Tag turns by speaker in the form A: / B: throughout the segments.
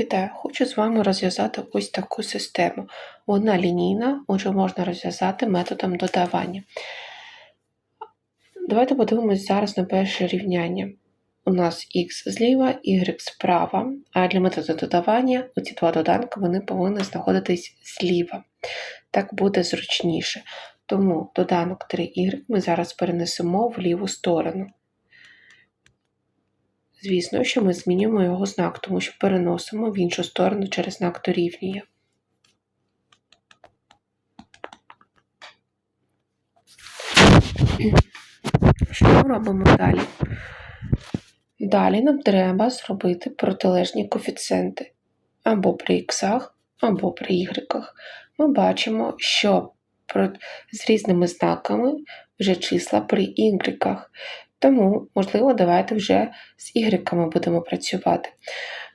A: Вітаю! Хочу з вами розв'язати ось таку систему. Вона лінійна, отже, можна розв'язати методом додавання. Давайте подивимось зараз на перше рівняння. У нас х зліва, y справа, а для методу додавання оці два доданки вони повинні знаходитись зліва. Так буде зручніше. Тому доданок 3y ми зараз перенесемо в ліву сторону. Звісно, що ми змінюємо його знак, тому що переносимо в іншу сторону через знак дорівнює. Що ми робимо далі? Далі нам треба зробити протилежні коефіцієнти або при х, або при y. Ми бачимо, що з різними знаками вже числа при y. Тому, можливо, давайте вже з y будемо працювати.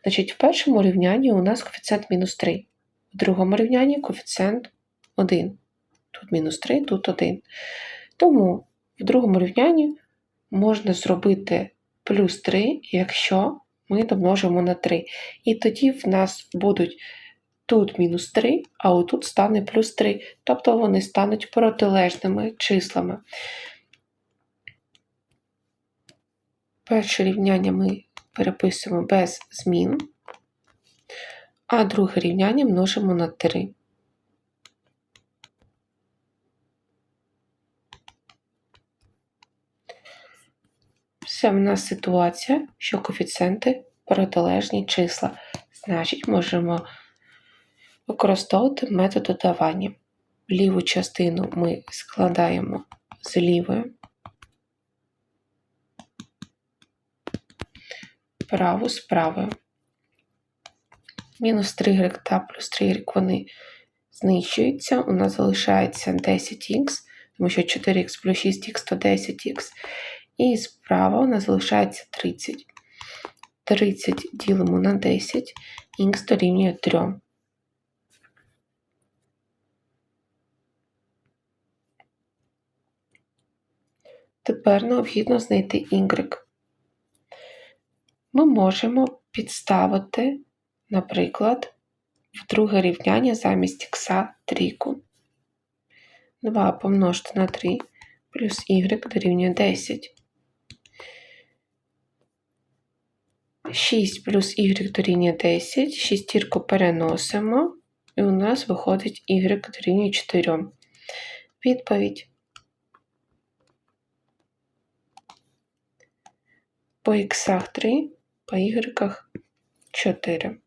A: Значить, В першому рівнянні у нас коефіцієнт мінус 3, в другому рівнянні коефіцієнт 1. Тут мінус 3, тут 1. Тому в другому рівнянні можна зробити плюс 3, якщо ми домножимо на 3. І тоді в нас будуть тут мінус 3, а отут стане плюс 3. Тобто вони стануть протилежними числами. Перше рівняння ми переписуємо без змін, а друге рівняння множимо на 3. Все в нас ситуація, що коефіцієнти протилежні числа. Значить, можемо використовувати метод додавання. Ліву частину ми складаємо з лівою. Праву з правою. Мінус 3 та плюс 3 вони знищуються. У нас залишається 10х, тому що 4х плюс 6х то 10х. І справа у нас залишається 30. 30 ділимо на 10, х дорівнює 3. Тепер необхідно знайти y ми можемо підставити, наприклад, в друге рівняння замість х трійку. 2 помножити на 3 плюс y дорівнює 10. 6 плюс y дорівнює 10, шістірку переносимо, і у нас виходить y дорівнює 4. Відповідь. По х 3 по Y 4.